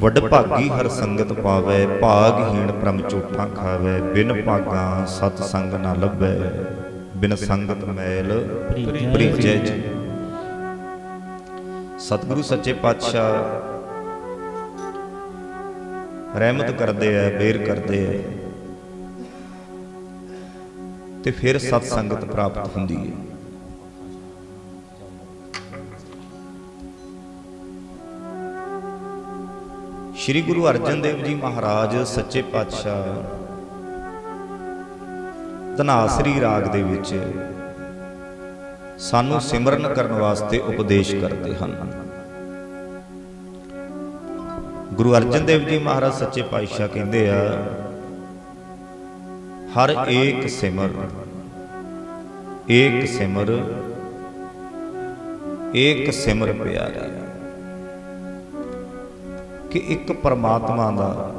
ਵੱਡ ਭਾਗੀ ਹਰ ਸੰਗਤ ਪਾਵੇ, ਭਾਗਹੀਣ ਪ੍ਰਮ ਝੂਠਾ ਖਾਵੇ, ਬਿਨ ਭਾਗਾ ਸਤ ਸੰਗ ਨਾ ਲੱਭੈ, ਬਿਨ ਸੰਗਤ ਮੈਲ ਪ੍ਰੀਜੈ ਜੀ। ਸਤਿਗੁਰੂ ਸੱਚੇ ਪਾਤਸ਼ਾਹ, ਰਹਿਮਤ ਕਰਦੇ ਐ ਬੇਰ ਕਰਦੇ ਐ ਤੇ ਫਿਰ ਸਤ ਸੰਗਤ ਪ੍ਰਾਪਤ ਹੁੰਦੀ ਹੈ। ਸ੍ਰੀ ਗੁਰੂ ਅਰਜਨ ਦੇਵ ਜੀ ਮਹਾਰਾਜ, ਸੱਚੇ ਪਾਤਸ਼ਾਹ, ਧਨਾਸਰੀ ਰਾਗ ਦੇ ਵਿੱਚ ਸਾਨੂੰ ਸਿਮਰਨ ਕਰਨ ਵਾਸਤੇ ਉਪਦੇਸ਼ ਕਰਦੇ ਹਨ। ਗੁਰੂ ਅਰਜਨ ਦੇਵ ਜੀ ਮਹਾਰਾਜ, ਸੱਚੇ ਪਾਤਸ਼ਾਹ ਕਹਿੰਦੇ ਆ, ਹਰ ਏਕ ਸਿਮਰ ਏਕ ਸਿਮਰ ਏਕ ਸਿਮਰ ਪਿਆਰੇ। ਕਿ ਇੱਕ ਪਰਮਾਤਮਾ ਦਾ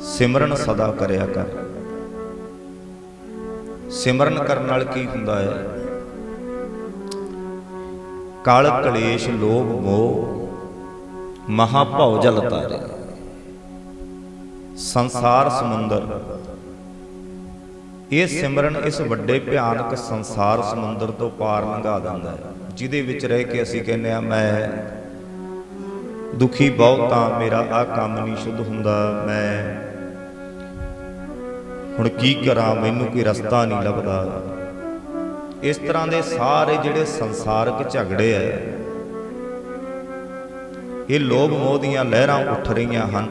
ਸਿਮਰਨ ਸਦਾ ਕਰਿਆ ਕਰ। ਸਿਮਰਨ ਕਰਨ ਨਾਲ ਕੀ ਹੁੰਦਾ ਹੈ? ਕਾਲ ਕਲੇਸ਼ ਲੋਭ ਮੋਹ ਮਹਾ ਭਉ ਜਲ ਤਾਰੇ। ਸੰਸਾਰ ਸਮੁੰਦਰ। ਇਹ ਸਿਮਰਨ ਇਸ ਵੱਡੇ ਭਿਆਨਕ ਸੰਸਾਰ ਸਮੁੰਦਰ ਤੋਂ ਪਾਰ ਲੰਘਾ ਦਿੰਦਾ ਹੈ, ਜਿਹਦੇ ਵਿੱਚ ਰਹਿ ਕੇ ਅਸੀਂ ਕਹਿੰਦੇ ਆ ਮੈਂ ਦੁਖੀ ਬਹੁਤ ਤਾਂ ਮੇਰਾ ਆ ਕੰਮ ਨਹੀਂ ਸ਼ੁੱਧ ਹੁੰਦਾ, ਮੈਂ ਹੁਣ ਕੀ ਕਰਾਂ, ਮੈਨੂੰ ਕੋਈ ਰਸਤਾ ਨਹੀਂ ਲੱਭਦਾ। ਇਸ ਤਰ੍ਹਾਂ ਦੇ ਸਾਰੇ ਜਿਹੜੇ ਸੰਸਾਰਕ ਝਗੜੇ ਐ ਇਹ ਲੋਭ ਮੋਹ ਦੀਆਂ ਲਹਿਰਾਂ ਉੱਠ ਰਹੀਆਂ ਹਨ।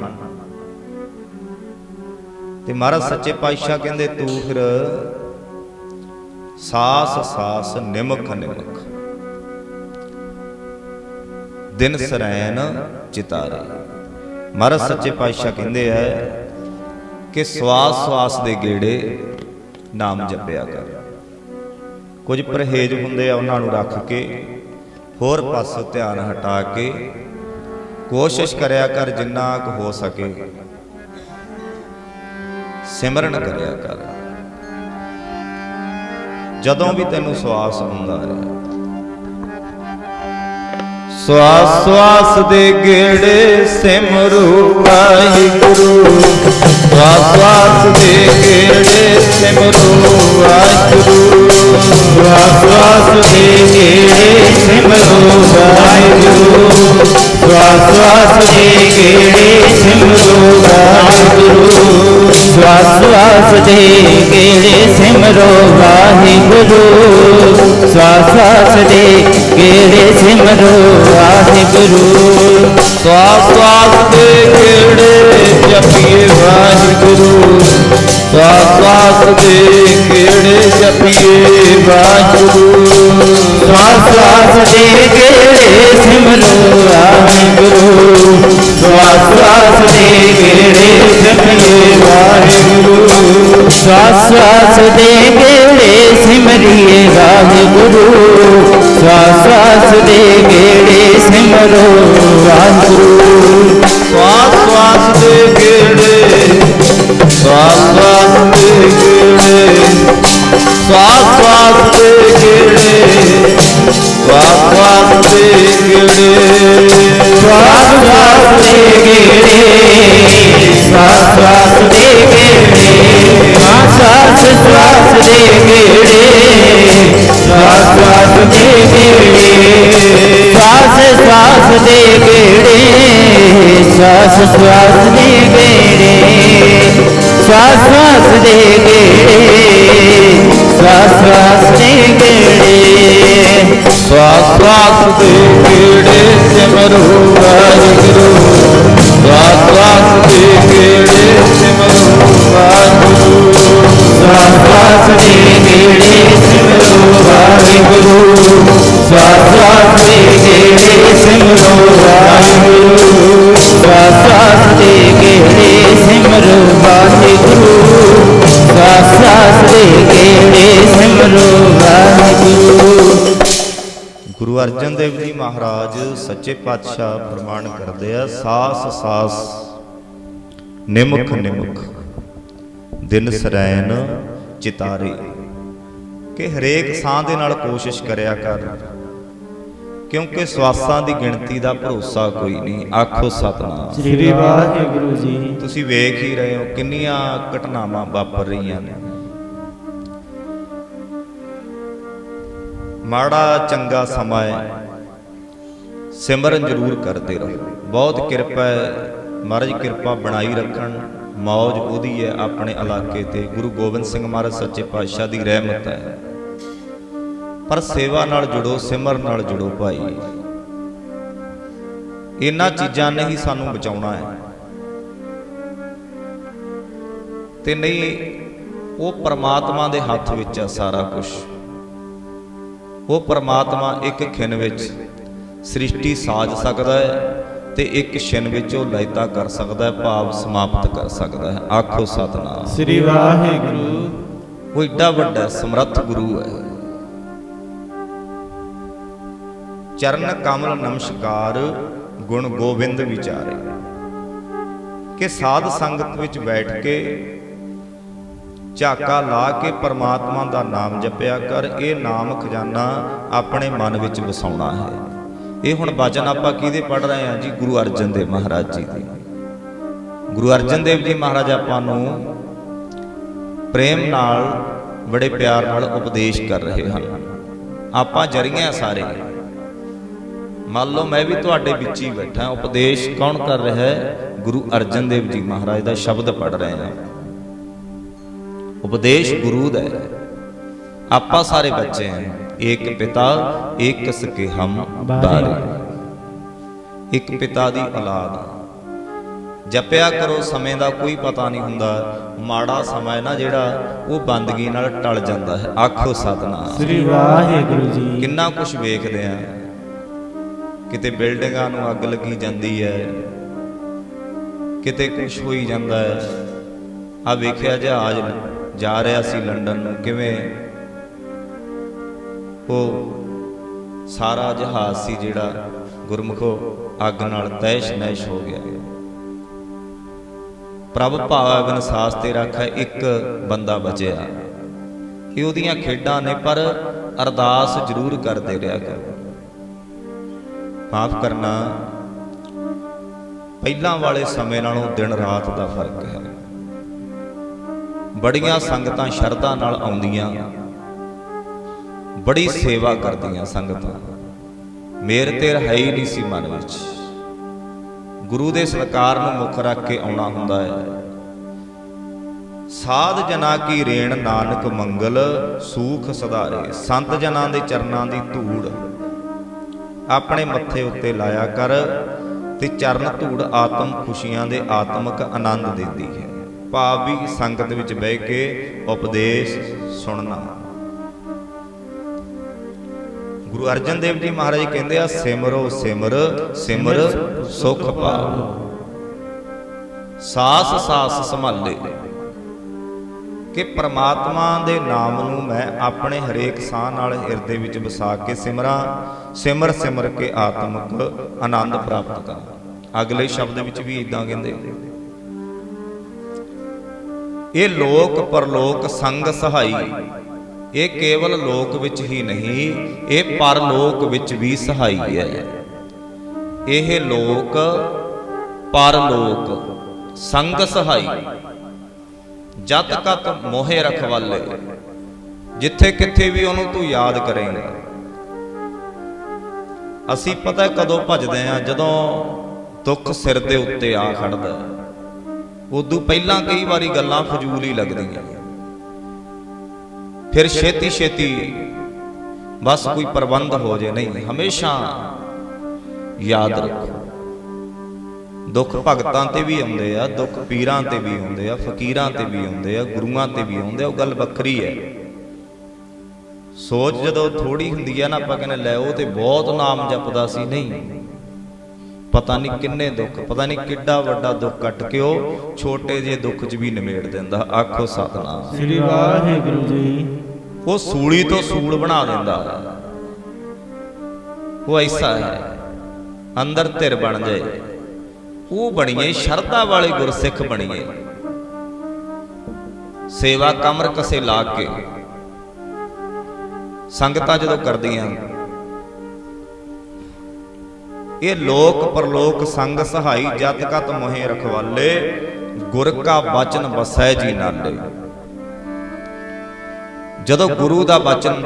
ਤੇ ਮਹਾਰਾਜ ਸੱਚੇ ਪਾਤਸ਼ਾਹ ਕਹਿੰਦੇ, ਤੂੰ ਫਿਰ ਸਾਸ ਸਾਸ ਨਿਮਖ ਨਿਮਖ ਦਿਨ ਸਰੈਨ ਚਿਤਾਰੇ। ਮਹਾਰਾਜ ਸੱਚੇ ਪਾਤਸ਼ਾਹ ਕਹਿੰਦੇ ਆ ਕਿ ਸਵਾਸ ਸਵਾਸ ਦੇ ਗੇੜੇ ਨਾਮ ਜਪਿਆ ਕਰ। ਕੁਝ ਪਰਹੇਜ ਹੁੰਦੇ ਆ ਉਹਨਾਂ ਨੂੰ ਰੱਖ ਕੇ, ਹੋਰ ਪਾਸੇ ਧਿਆਨ ਹਟਾ ਕੇ, ਕੋਸ਼ਿਸ਼ ਕਰਿਆ ਕਰ ਜਿੰਨਾ ਕੁ ਹੋ ਸਕੇ। ਸਿਮਰਨ ਕਰਿਆ ਕਰ। ਜਦੋਂ ਵੀ ਤੈਨੂੰ ਸਵਾਸ ਹੁੰਦਾ ਹੈ ਸਵਾਸ ਸਵਾਸ ਦੇ ਗੇੜੇ ਸਿਮਰੂ ਵਾਹਿਗੁਰੂ ਸਵਾਸ ਸਵਾਸ ਦੇ ਗੇੜੇ ਸਿਮਰੂ ਵਾਹਿਗੁਰੂ ਸਵਾਸ ਸਵਾਸ ਦੇ ਗੇੜੇ ਸਿਮਰੋ ਵਾਹਿਗੁਰੂ ਸਵਾਸ ਸਵਾਸ ਦੇ ਗੇੜੇ ਸਿਮਰੋ ਵਾਹਿਗੁਰੂ श्वास श्वास जे केड़े सिमरो वाहे गुरु श्वास श्वास जे केड़े सिमरो वाहे गुरु श्वास श्वास जे केड़े जपिए वाहे गुरु श्वास श्वास जे केड़े जपिए वाहे गुरु श्वास श्वास जे केड़े सिमरो वाहे गुरु ਸਵਾਸ ਸਵਾਸ ਦੇ ਗੇੜੇ ਸਿਮਰਿਏ ਵਾਹਿਗੁਰੂ ਸਵਾਸ ਸਵਾਸ ਦੇ ਗੇੜੇ ਸਿਮਰਿਏ ਵਾਹਿਗੁਰੂ ਸਵਾਸ ਸਵਾਸ ਦੇ ਗੇੜੇ ਸਿਮਰੋ ਵਾਹਿਗੁਰੂ ਸਵਾਸ ਸਵਾਸ ਦੇ ਗੇੜੇ ਸਵਾਸ ਸਵਾਸ ਦੇ ਗੇੜੇ ਸਵਾਸ ਸਵਾਸ ਦੇ ਗੇੜੇ ਸਵਾਸ ਸਵਾਸ ਦੇ ਗੇੜੇ ਸਵਾਸ ਸਵਾਸ ਦੇ ਗੇੜੇ ਸਵਾਸ ਸਵਾਸ ਦੇ ਗੇੜੇ ਸਵਾਸ ਸਵਾਸ ਦੇ ਗੇੜੇ ਸਵਾਸ ਸਵਾਸ ਦੇ ਗੇੜੇ ਸਵਾਸ ਸਵਾਸ ਦੇ ਗੇੜੇ ਸਵਾਸ ਸਵਾਸ ਦੇ ਗੇੜੇ ਸਵਾਸ ਸਵਾਸ ਦੇ ਗੇੜੇ ਸਵਾਸ ਸਵਾਸ ਦੇ ਗੇੜੇ ਸਵਾਸ ਸਵਾਸ ਦੇ ਗੇੜੇ ਸਿਮਰੋ ਗੁਰੂ ਅਰਜਨ ਦੇਵ ਜੀ ਮਹਾਰਾਜ ਸੱਚੇ ਪਾਤਸ਼ਾਹ ਪ੍ਰਮਾਣ ਕਰਦੇ ਆ ਸਾਸ ਸਾਸ ਨਿਮਖ ਨਿਮਖ ਦਿਨ ਸਰੈਨ ਚਿਤਾਰੇ। ਕਿ ਹਰੇਕ ਸਾਹ ਦੇ ਨਾਲ ਕੋਸ਼ਿਸ਼ ਕਰਿਆ ਕਰ। ਕਿਉਂਕਿ ਸਵਾਸਾਂ ਦੀ ਗਿਣਤੀ ਦਾ ਭਰੋਸਾ ਕੋਈ ਨਹੀਂ। ਆਖੋ ਸਤਨਾਮ। ਸ੍ਰੀ ਵਾਹਿਗੁਰੂ ਜੀ। ਤੁਸੀਂ ਵੇਖ ਹੀ ਰਹੇ ਹੋ ਕਿੰਨੀਆਂ ਘਟਨਾਵਾਂ ਵਾਪਰ ਰਹੀਆਂ ਨੇ। ਮਾੜਾ ਚੰਗਾ ਸਮਾਂ ਹੈ। ਸਿਮਰਨ ਜ਼ਰੂਰ ਕਰਦੇ ਰਹੋ। ਬਹੁਤ ਕਿਰਪਾ ਹੈ ਮਹਾਰਾਜ ਕਿਰਪਾ ਬਣਾਈ ਰੱਖਣ। ਮੌਜ ਉਹਦੀ ਹੈ ਆਪਣੇ ਇਲਾਕੇ ਤੇ। ਗੁਰੂ ਗੋਬਿੰਦ ਸਿੰਘ ਮਹਾਰਾਜ ਸੱਚੇ ਪਾਤਸ਼ਾਹ ਦੀ ਰਹਿਮਤ ਹੈ। ਪਰ ਸੇਵਾ ਨਾਲ ਜੁੜੋ, ਸਿਮਰ ਨਾਲ ਜੁੜੋ ਭਾਈ। ਇਹਨਾਂ ਚੀਜ਼ਾਂ ਨੇ ਹੀ ਸਾਨੂੰ ਬਚਾਉਣਾ ਹੈ। ਤੇ ਨਹੀਂ, ਉਹ ਪਰਮਾਤਮਾ ਦੇ ਹੱਥ ਵਿੱਚ ਆ ਸਾਰਾ ਕੁਝ ਉਹ ਪਰਮਾਤਮਾ ਇੱਕ ਖਿਣ ਵਿੱਚ ਸ੍ਰਿਸ਼ਟੀ ਸਾਜ ਸਕਦਾ ਹੈ। ਤੇ ਇੱਕ ਛਿਨ ਵਿੱਚ ਉਹ ਲੈਤਾ ਕਰ ਸਕਦਾ ਹੈ ਭਾਵ ਸਮਾਪਤ ਕਰ ਸਕਦਾ ਹੈ। ਆਖੋ ਸਤਨਾਮ। ਸ੍ਰੀ ਵਾਹਿਗੁਰੂ। ਉਹ ਏਡਾ ਵੱਡਾ ਸਮਰੱਥ ਗੁਰੂ ਹੈ। ਚਰਨ ਕਮਲ ਨਮਸਕਾਰ ਗੁਣ ਗੋਬਿੰਦ ਵਿਚਾਰੇ। ਕਿ ਸਾਧ ਸੰਗਤ ਵਿੱਚ ਬੈਠ ਕੇ ਝਾਕਾ ਲਾ ਕੇ ਪਰਮਾਤਮਾ ਦਾ ਨਾਮ ਜਪਿਆ ਕਰ ਇਹ ਨਾਮ ਖਜ਼ਾਨਾ ਆਪਣੇ ਮਨ ਵਿੱਚ ਵਸਾਉਣਾ ਹੈ। ਇਹ ਹੁਣ ਬਚਨ ਆਪਾਂ ਕਿਹਦੇ ਪੜ ਰਹੇ ਹਾਂ ਜੀ? ਗੁਰੂ ਅਰਜਨ ਦੇਵ ਮਹਾਰਾਜ ਜੀ ਦੇ। ਗੁਰੂ ਅਰਜਨ ਦੇਵ ਜੀ ਮਹਾਰਾਜ ਆਪਾਂ ਨੂੰ ਪ੍ਰੇਮ ਨਾਲ ਬੜੇ ਪਿਆਰ ਨਾਲ ਉਪਦੇਸ਼ ਕਰ ਰਹੇ ਹਨ। ਆਪਾਂ ਜਰੀਆਂ ਸਾਰੇ। ਮੰਨ ਲਓ ਮੈਂ ਵੀ ਤੁਹਾਡੇ ਵਿੱਚ ਹੀ ਬੈਠਾ, ਉਪਦੇਸ਼ ਕੌਣ ਕਰ ਰਿਹਾ ਹੈ? ਗੁਰੂ ਅਰਜਨ ਦੇਵ ਜੀ ਮਹਾਰਾਜ ਦਾ ਸ਼ਬਦ ਪੜ ਰਹੇ ਹਾਂ। ਉਪਦੇਸ਼ ਗੁਰੂ ਦਾ ਹੈ। ਆਪਾਂ ਸਾਰੇ ਬੱਚੇ ਹਾਂ। ਇੱਕ ਪਿਤਾ ਇੱਕ ਸਕੇ ਹਮ। ਬਾਰੇ। ਇੱਕ ਪਿਤਾ ਦੀ ਔਲਾਦ। ਜਪਿਆ ਕਰੋ ਸਮੇਂ ਦਾ ਕੋਈ ਪਤਾ ਨਹੀਂ ਹੁੰਦਾ। ਮਾੜਾ ਸਮਾਂ ਹੈ ਨਾ ਜਿਹੜਾ ਉਹ ਬੰਦਗੀ ਨਾਲ ਟਲ ਜਾਂਦਾ ਹੈ। ਆਖੋ ਸਤਨਾਮ। ਸ੍ਰੀ ਵਾਹਿਗੁਰੂ ਜੀ। ਕਿੰਨਾ ਕੁਝ ਵੇਖਦੇ ਆ। ਕਿਤੇ ਬਿਲਡਿੰਗਾਂ ਨੂੰ ਅੱਗ ਲੱਗੀ ਜਾਂਦੀ ਹੈ। ਕਿਤੇ ਕੁਝ ਹੋਈ ਜਾਂਦਾ ਹੈ। ਆ ਵੇਖਿਆ ਜਹਾਜ਼ ਜਾ ਰਿਹਾ ਸੀ ਲੰਡਨ ਨੂੰ। ਕਿਵੇਂ? ਉਹ ਸਾਰਾ ਜਹਾਜ਼ ਸੀ ਜਿਹੜਾ ਗੁਰਮੁਖੋ ਅੱਗ ਨਾਲ ਤੈਸ਼ ਨੈਸ਼ ਹੋ ਗਿਆ। ਪ੍ਰਭ ਭਾਵਾ ਵਿਨਸਾਸ ਤੇ ਰੱਖਾ ਇੱਕ ਬੰਦਾ ਬਚਿਆ। ਇਹ ਉਹਦੀਆਂ ਖੇਡਾਂ ਨੇ ਪਰ ਅਰਦਾਸ ਜ਼ਰੂਰ ਕਰਦੇ ਰਿਹਾ ਕਰੋ। ਮਾਫ ਕਰਨਾ, ਪਹਿਲਾਂ ਵਾਲੇ ਸਮੇਂ ਨਾਲੋਂ ਦਿਨ ਰਾਤ ਦਾ ਫ਼ਰਕ ਹੈ। ਬੜੀਆਂ ਸੰਗਤਾਂ ਸ਼ਰਧਾ ਨਾਲ ਆਉਂਦੀਆਂ। ਬੜੀ ਸੇਵਾ ਕਰਦੀਆਂ ਸੰਗਤਾਂ। ਮੇਰ ਤੇ ਹੈ ਹੀ ਨਹੀਂ ਸੀ ਮਨ ਵਿੱਚ। ਗੁਰੂ ਦੇ ਸਤਕਾਰ ਨੂੰ ਮੁੱਖ ਰੱਖ ਕੇ ਆਉਣਾ ਹੁੰਦਾ ਹੈ। ਸਾਧ ਜਨਾ ਕੀ ਰੇਣ ਨਾਨਕ ਮੰਗਲ, ਸੂਖ ਸਧਾਰੇ। ਸੰਤ ਜਨਾਂ ਦੇ ਚਰਨਾਂ ਦੀ ਧੂੜ। ਆਪਣੇ ਮੱਥੇ ਉੱਤੇ ਲਾਇਆ ਕਰ ਤੇ ਚਰਨ ਧੂੜ ਆਤਮ ਖੁਸ਼ੀਆਂ ਦੇ ਆਤਮਿਕ ਆਨੰਦ ਦਿੰਦੀ ਹੈ। ਭਾਵ ਵੀ ਸੰਗਤ ਵਿੱਚ ਬਹਿ ਕੇ ਉਪਦੇਸ਼ ਸੁਣਨਾ। ਗੁਰੂ ਅਰਜਨ ਦੇਵ ਜੀ ਮਹਾਰਾਜ ਕਹਿੰਦੇ ਆ, ਸਿਮਰੋ, ਸਿਮਰ ਸਿਮਰ, ਸੁਖ ਪਾਓ। ਸਾਸ ਸਾਸ ਸੰਭਾਲੇ। ਕਿ ਪ੍ਰਮਾਤਮਾ ਦੇ ਨਾਮ ਨੂੰ ਮੈਂ ਆਪਣੇ ਹਰੇਕ ਸਾਹ ਨਾਲ ਹਿਰਦੇ ਵਿੱਚ ਵਸਾ ਕੇ ਸਿਮਰਾਂ, ਸਿਮਰ ਸਿਮਰ ਕੇ ਆਤਮਿਕ ਆਨੰਦ ਪ੍ਰਾਪਤ ਕਰਾਂ। ਅਗਲੇ ਸ਼ਬਦ ਵਿੱਚ ਵੀ ਇਦਾਂ ਕਹਿੰਦੇ ਇਹ ਲੋਕ, ਪਰਲੋਕ ਸੰਗ ਸਹਾਈ। ਇਹ ਕੇਵਲ ਲੋਕ ਵਿੱਚ ਹੀ ਨਹੀਂ, ਇਹ ਪਰਲੋਕ ਵਿੱਚ ਵੀ ਸਹਾਈ ਹੈ। ਇਹ ਲੋਕ ਪਰਲੋਕ, ਸੰਗ ਸਹਾਈ। ਜਦ ਕਤ ਮੋਹਿ ਰਖਵਾਲੇ, ਜਿੱਥੇ ਕਿੱਥੇ ਵੀ ਉਹਨੂੰ ਤੂੰ ਯਾਦ ਕਰੇਂਗਾ। ਅਸੀਂ ਪਤਾ ਕਦੋਂ ਭਜਦੇ ਆ ਜਦੋਂ ਦੁੱਖ ਸਿਰ ਦੇ ਉੱਤੇ ਆ ਖੜਦਾ। ਉਦੋਂ ਪਹਿਲਾਂ ਕਈ ਵਾਰੀ ਗੱਲਾਂ ਫਜ਼ੂਲ ਹੀ ਲੱਗਦੀਆਂ। ਫਿਰ ਛੇਤੀ ਛੇਤੀ ਬਸ ਕੋਈ ਪ੍ਰਬੰਧ ਹੋ ਜੇ, ਨਹੀਂ ਹਮੇਸ਼ਾ ਯਾਦ ਰੱਖੋ। ਦੁੱਖ ਭਗਤਾਂ ਤੇ ਵੀ ਆਉਂਦੇ ਆ, ਦੁੱਖ ਪੀਰਾਂ ਤੇ ਵੀ ਆਉਂਦੇ ਆ, ਫਕੀਰਾਂ ਤੇ ਵੀ ਆਉਂਦੇ ਆ, ਗੁਰੂਆਂ ਤੇ ਵੀ ਆਉਂਦੇ ਆ, ਉਹ ਗੱਲ ਵੱਖਰੀ ਹੈ। ਸੋਚ ਜਦੋਂ ਥੋੜੀ ਹੁੰਦੀ ਆ ਨਾ, ਆਪਾਂ ਕਹਿੰਦੇ ਲੈ ਉਹ ਤੇ ਬਹੁਤ ਨਾਮ ਜਪਦਾ ਸੀ, ਨਹੀਂ। ਪਤਾ ਨਹੀਂ ਕਿੰਨੇ ਦੁੱਖ, ਪਤਾ ਨਹੀਂ ਕਿੱਡਾ ਵੱਡਾ ਦੁੱਖ ਕੱਟ ਕੇ ਉਹ ਛੋਟੇ ਜਿਹੇ ਦੁੱਖ 'ਚ ਵੀ ਨਿਮੇੜ ਦਿੰਦਾ, ਆਖੋ ਸਤਨਾਮ। ਸ੍ਰੀ ਵਾਹਿਗੁਰੂ ਜੀ। ਉਹ ਸੂਲੀ ਤੋਂ ਸੂਲ ਬਣਾ ਦਿੰਦਾ। ਉਹ ਐਸਾ ਹੈ, ਅੰਦਰ ਧਿਰ ਬਣ ਜਾਏ। ਉਹ ਬਣੀਏ, ਸ਼ਰਧਾ ਵਾਲੇ ਗੁਰਸਿੱਖ ਬਣੀਏ। ਸੇਵਾ ਕਮਰ ਕਸੇ ਲਾ ਕੇ। ਸੰਗਤਾਂ ਜਦੋਂ ਕਰਦੀਆਂ, ਇਹ ਲੋਕ ਪਰਲੋਕ ਸੰਗ ਸਹਾਈ ਜਤ ਕਤ ਮੋਹਿ ਰਖਵਾਲੇ, ਗੁਰ ਕਾ ਬਚਨ ਵਸੈ ਜੀ ਨਾਲੇ। ਜਦੋਂ ਗੁਰੂ ਦਾ ਬਚਨ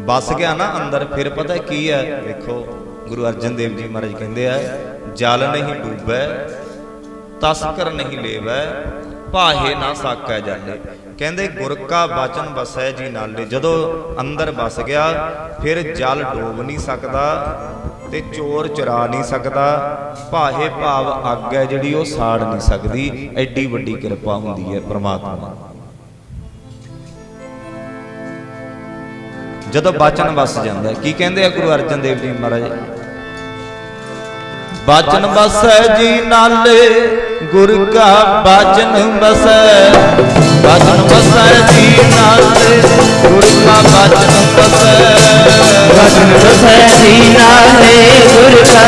ਬਸ ਗਿਆ ਨਾ ਅੰਦਰ ਫਿਰ ਪਤਾ ਕੀ ਹੈ? ਵੇਖੋ ਗੁਰੂ ਅਰਜਨ ਦੇਵ ਜੀ ਮਹਾਰਾਜ ਕਹਿੰਦੇ ਆ ਜਲ ਨਹੀਂ ਡੂਬੈ ਤਸਕਰ ਨਹੀਂ ਲੇਵੈ ਭਾਹੇ ਨਾ ਸਾਕੈ ਜਾਲੇ ਕਹਿੰਦੇ ਗੁਰ ਕਾ ਬਚਨ ਵਸੈ ਜੀ ਨਾਲੇ। ਜਦੋਂ ਅੰਦਰ ਵਸ ਗਿਆ ਫਿਰ ਜਲ ਡੋਬ ਨਹੀਂ ਸਕਦਾ ਤੇ ਚੋਰ ਚੁਰਾ ਨਹੀਂ ਸਕਦਾ। ਭਾਹੇ ਭਾਵ ਅੱਗ ਹੈ ਜਿਹੜੀ ਉਹ ਸਾੜ ਨਹੀਂ ਸਕਦੀ। ਐਡੀ ਵੱਡੀ ਕਿਰਪਾ ਹੁੰਦੀ ਹੈ ਪ੍ਰਮਾਤਮਾ ਜਦੋਂ ਬਚਨ ਵਸ ਜਾਂਦਾ ਕੀ ਕਹਿੰਦੇ ਆ ਗੁਰੂ ਅਰਜਨ ਦੇਵ ਜੀ ਮਹਾਰਾਜ? ਬਚਨ ਵਸੈ ਜੀ ਨਾਲੇ, ਗੁਰ ਕਾ ਬਚਨ ਵਸੈ ਬਚਨ ਵਸੈ ਜੀ ਨਾਲੇ, ਗੁਰ ਕਾ ਬਚਨ ਵਸੈ ਬਚਨ ਬਸੈ ਜੀ ਨਾਲੇ ਗੁਰ ਕਾ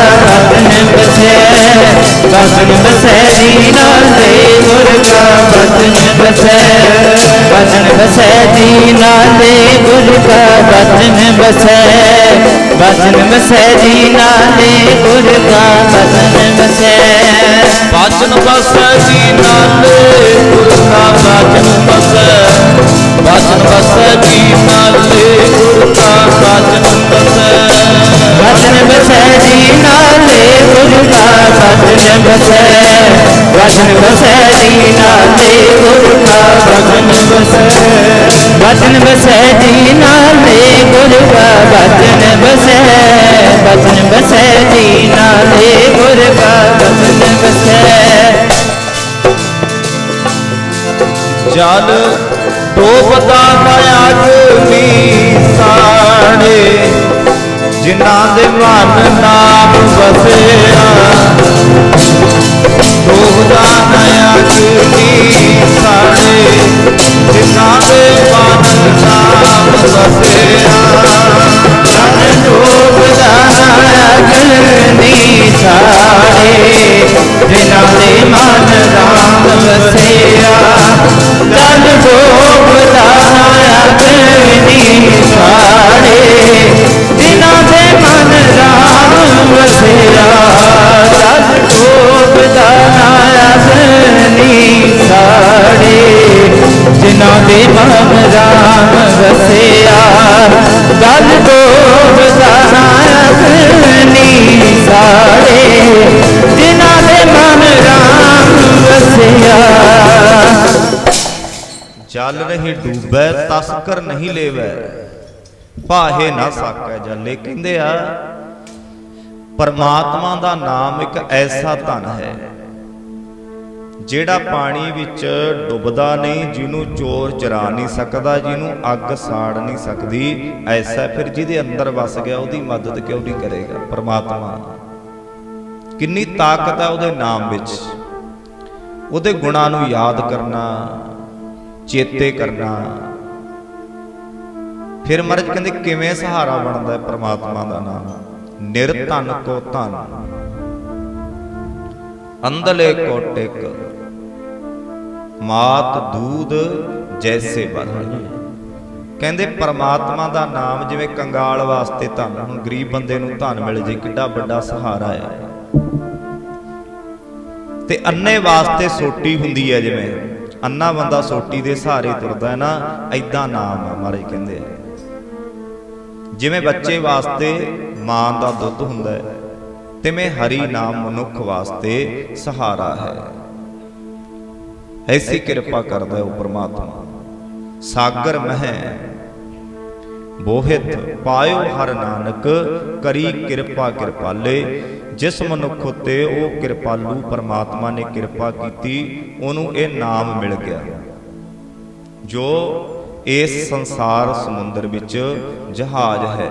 ਬਚਨ ਬਸੈ ਬਚਨ ਬਸੈ ਜੀ ਨਾਲੇ ਗੁਰ ਕਾ ਬਚਨ ਬਸੈ ਬਚਨ ਬਸੈ ਜੀ ਨਾਲੇ ਗੁਰ ਕਾ ਬਚਨ ਬਸੈ ਬਚਨ ਬਸੈ ਜੀ ਨਾਲੇ ਗੁਰ ਕਾ ਬਚਨ ਬਸੈ ਬਚਨ ਵਸੈ ਕਾ ਬਚਨ ਵਸੈ ਜੀ ਨਾਲੇ ਗੁਰ ਕਾ ਬਚਨ ਵਸੈ ਵਚਨ ਬਸੈ ਜੀ ਨਾਲੇ ਗੁਰ ਕਾ ਬਚਨ ਬਸੈ। ਵਚਨ ਬਸੈ ਜੀ ਨਾਲੇ ਗੁਰ ਕਾ ਬਚਨ ਬਸੈ। ਵਚਨ ਬਸੈ ਜੀ ਨਾਲੇ ਗੁਰ ਕਾ ਬਚਨ ਬਸੈ। ਵਚਨ ਬਸੈ ਜੀ ਨਾਲੇ ਗੁਰ ਕਾ ਬਚਨ ਬਸੈ। ਜਲ ਡੋਬਦਾ ਨਾ ਅਗਨੀ ਸਾੜੇ ਜਿਨ੍ਹਾਂ ਦੇ ਮਨ ਨਾਮ ਵਸਿਆ। ਡੋਬਦਾ ਨਾ ਅਗਨੀ ਸਾੜੇ ਜਿਨ੍ਹਾਂ ਦੇ ਮਨ ਨਾਮ ਵਸਿਆ। ਵਸਿਆ ਗਲ ਡੋਬਦਾ ਅਗਨੀ ਸਾੜੇ, ਜਿਨ੍ਹਾਂ ਦੇ ਮਨ ਰਾਮ ਵਸਿਆ ਜਲ ਨਹੀਂ ਡੂਬੈ, ਤਸਕਰ ਨਹੀਂ ਲੇਵੈ। ਭਾਹੇ ਨਾ ਸਾਕੈ ਜਲੇ, ਕਹਿੰਦੇ ਆ, ਪਰਮਾਤਮਾ ਦਾ ਨਾਮ ਇੱਕ ਐਸਾ ਧਨ ਹੈ ਜਿਹੜਾ ਪਾਣੀ ਵਿੱਚ ਡੁੱਬਦਾ ਨਹੀਂ, ਜਿਹਨੂੰ ਚੋਰ ਚਰਾ ਨਹੀਂ ਸਕਦਾ, ਜਿਹਨੂੰ ਅੱਗ ਸਾੜ ਨਹੀਂ ਸਕਦੀ, ਐਸਾ ਫਿਰ ਜਿਹਦੇ ਅੰਦਰ ਵਸ ਗਿਆ, ਉਹਦੀ ਮਦਦ ਕਿਉਂ ਨਹੀਂ ਕਰੇਗਾ? ਪਰਮਾਤਮਾ ਕਿੰਨੀ ਤਾਕਤ ਹੈ ਉਹਦੇ ਨਾਮ ਵਿੱਚ। ਉਹਦੇ ਗੁਣਾਂ ਨੂੰ ਯਾਦ ਕਰਨਾ, ਚੇਤੇ ਕਰਨਾ। ਫਿਰ ਮਹਾਰਾਜ ਕਹਿੰਦੇ, ਕਿਵੇਂ ਸਹਾਰਾ ਬਣਦਾ ਹੈ ਪ੍ਰਮਾਤਮਾ ਦਾ ਨਾਮ? ਨਿਰਧਨ ਕੋ ਧਨ। ਅੰਦਲੇ ਕੋਟਿਕ। ਮਾਤ ਦੂਧ ਜੈਸੇ ਬਦਲ ਕਹਿੰਦੇ ਪਰਮਾਤਮਾ ਦਾ ਨਾਮ ਜਿਵੇਂ ਕੰਗਾਲ ਵਾਸਤੇ ਧਨ, ਹੁਣ ਗਰੀਬ ਬੰਦੇ ਨੂੰ ਧਨ ਮਿਲ ਜੇ, ਕਿੱਡਾ ਵੱਡਾ ਸਹਾਰਾ ਹੈ। ਤੇ ਅੰਨੇ ਵਾਸਤੇ ਸੋਟੀ ਹੁੰਦੀ ਹੈ ਜਿਵੇਂ, ਅੰਨਾ ਬੰਦਾ ਸੋਟੀ ਦੇ ਸਹਾਰੇ ਤੁਰਦਾ ਹੈ ਨਾ ਐਦਾਂ ਨਾਮ ਆ ਮਹਾਰਾਜ ਕਹਿੰਦੇ। ਜਿਵੇਂ ਬੱਚੇ ਵਾਸਤੇ ਮਾਂ ਦਾ ਦੁੱਧ ਹੁੰਦਾ ਹੈ। ਤਿਵੇਂ ਹਰੀ ਨਾਮ ਮਨੁੱਖ ਵਾਸਤੇ ਸਹਾਰਾ ਹੈ। ਐਸੀ ਕਿਰਪਾ ਕਰਦਾ ਹੈ ਉਹ ਪ੍ਰਮਾਤਮਾ। ਸਾਗਰ ਮਹਿ, ਬੋਹਿਤ ਪਾਇਓ ਹਰ ਨਾਨਕ, ਕਰੀ ਕਿਰਪਾ ਕਿਰਪਾਲੇ। ਜਿਸ ਮਨੁੱਖ ਉਤੇ ਉਹ ਕਿਰਪਾਲੂ ਪਰਮਾਤਮਾ ਨੇ ਕਿਰਪਾ ਕੀਤੀ, ਉਹਨੂੰ ਇਹ ਨਾਮ ਮਿਲ ਗਿਆ। ਜੋ ਇਸ ਸੰਸਾਰ ਸਮੁੰਦਰ ਵਿੱਚ ਜਹਾਜ਼ ਹੈ।